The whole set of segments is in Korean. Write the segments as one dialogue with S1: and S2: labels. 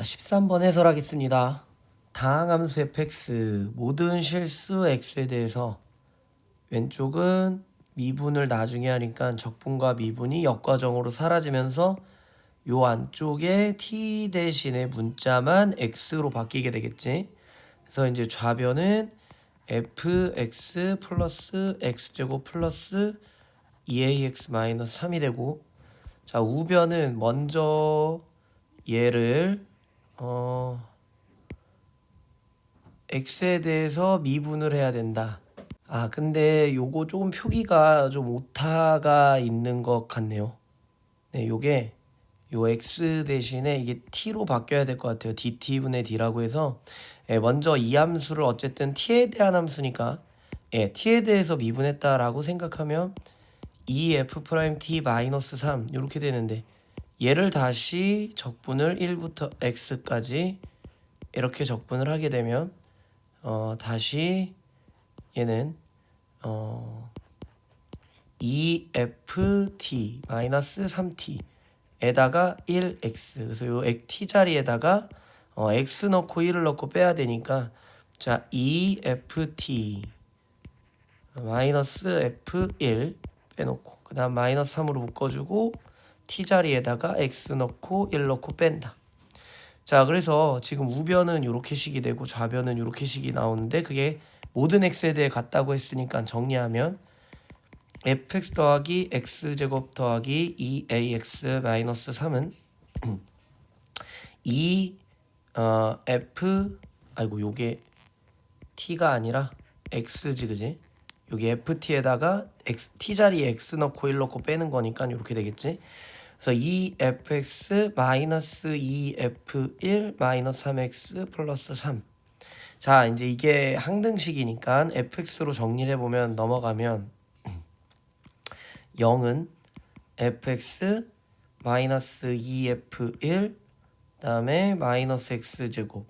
S1: 자, 13번 해설하겠습니다. 다항함수 fx 모든 실수 x에 대해서 왼쪽은 미분을 나중에 하니까 적분과 미분이 역과정으로 사라지면서 요 안쪽에 t 대신에 문자만 x로 바뀌게 되겠지. 그래서 이제 좌변은 fx 플러스 x제곱 플러스 2ax 마이너스 3이 되고 자 우변은 먼저 얘를 어 x에 대해서 미분을 해야 된다. 아 근데 요거 조금 표기가 좀 오타가 있는 것 같네요. 네, 요게 요 x 대신에 이게 t로 바뀌어야 될 것 같아요. dt분의 d라고 해서 예, 먼저 이 함수를 어쨌든 t에 대한 함수니까 예, t에 대해서 미분했다라고 생각하면 2f 프라임 t 마이너스 3 이렇게 되는데 얘를 다시 적분을 1부터 x까지 이렇게 적분을 하게 되면 어, 다시 얘는 어, 2ft 마이너스 3t 에다가 1x 그래서 요 t 자리에다가 어, x 넣고 1을 넣고 빼야 되니까 자 2ft 마이너스 f1 빼놓고 그 다음 마이너스 3으로 묶어주고 t 자리에다가 x 넣고 1 넣고 뺀다 자 그래서 지금 우변은 이렇게 식이 되고 좌변은 이렇게 식이 나오는데 그게 모든 x에 대해 같다고 했으니까 정리하면 fx 더하기 x제곱 더하기 2ax 마이너스 3은 이 어, f 아이고 요게 t가 아니라 x지 그지? 여기 ft에다가 x t 자리에 x 넣고 1 넣고 빼는 거니까 이렇게 되겠지. 그래서 2fx 마이너스 2f1 마이너스 3x 플러스 3. 자 이제 이게 항등식이니까 fx로 정리를 해보면 넘어가면 0은 fx 마이너스 2f1 그 다음에 마이너스 x 제곱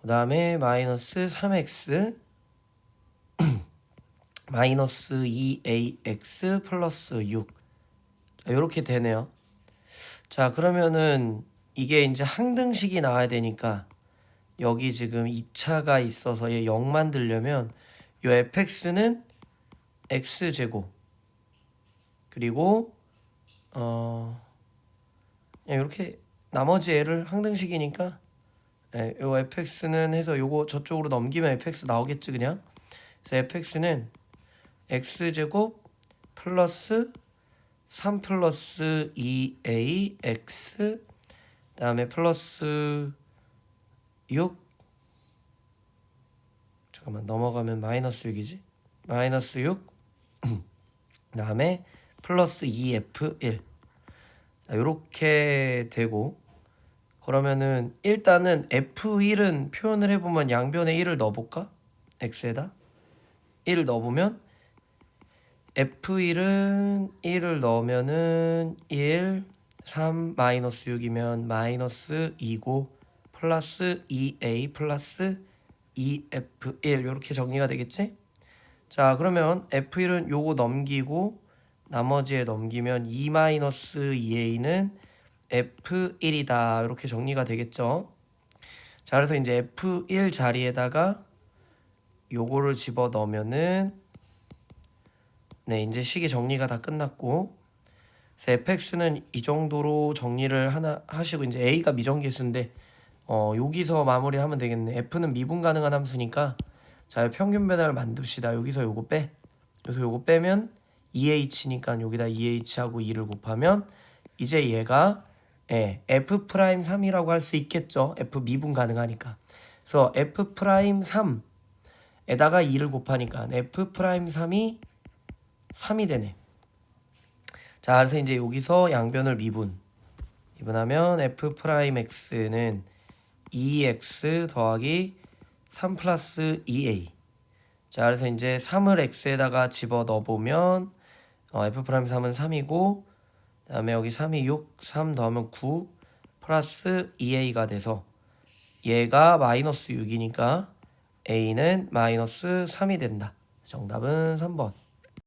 S1: 그 다음에 마이너스 3x 마이너스 2ax 플러스 6 자, 이렇게 되네요. 자 그러면은 이게 이제 항등식이 나와야 되니까 여기 지금 2차가 있어서 얘 0 만들려면 요 fx는 x 제곱 그리고 어 이렇게 나머지 애를 항등식이니까 예, 요 fx는 해서 요거 저쪽으로 넘기면 fx 나오겠지 그냥 그래서 fx는 x제곱 플러스 3 플러스 2ax 그다음에 플러스 6 잠깐만 넘어가면 마이너스 6이지? 마이너스 6 그다음에 플러스 2f1 자, 요렇게 되고 그러면은 일단은 f1은 표현을 해보면 양변에 1을 넣어볼까? x에다? 1을 넣어보면 F1은 1을 넣으면은 1, 3, 마이너스 6이면 마이너스 2고 플러스 2A 플러스 2F1 이렇게 정리가 되겠지? 자 그러면 F1은 요거 넘기고 나머지에 넘기면 2 마이너스 2A는 F1이다 이렇게 정리가 되겠죠? 자 그래서 이제 F1 자리에다가 요거를 집어 넣으면은 네, 이제 식이 정리가 다 끝났고 fx는 이 정도로 정리를 하나 하시고 이제 a가 미정계수인데 어, 여기서 마무리하면 되겠네. f는 미분 가능한 함수니까 자, 평균 변화를 만듭시다. 여기서 요거 빼. 여기서 요거 빼면 2h니까 여기다 2h하고 2를 곱하면 이제 얘가 예, f 프라임 3이라고 할 수 있겠죠. f 미분 가능하니까. 그래서 f 프라임 3에다가 2를 곱하니까 f 프라임 3이 3이 되네. 자, 그래서 이제 여기서 양변을 미분. 미분하면 f 프라임 x는 2x 더하기 3 플러스 2a. 자, 그래서 이제 3을 x에다가 집어 넣어 보면 어, f 프라임 3은 3이고 그다음에 여기 3이 6, 3 더하면 9 플러스 2a가 돼서 얘가 마이너스 6이니까 a는 마이너스 3이 된다. 정답은 3번.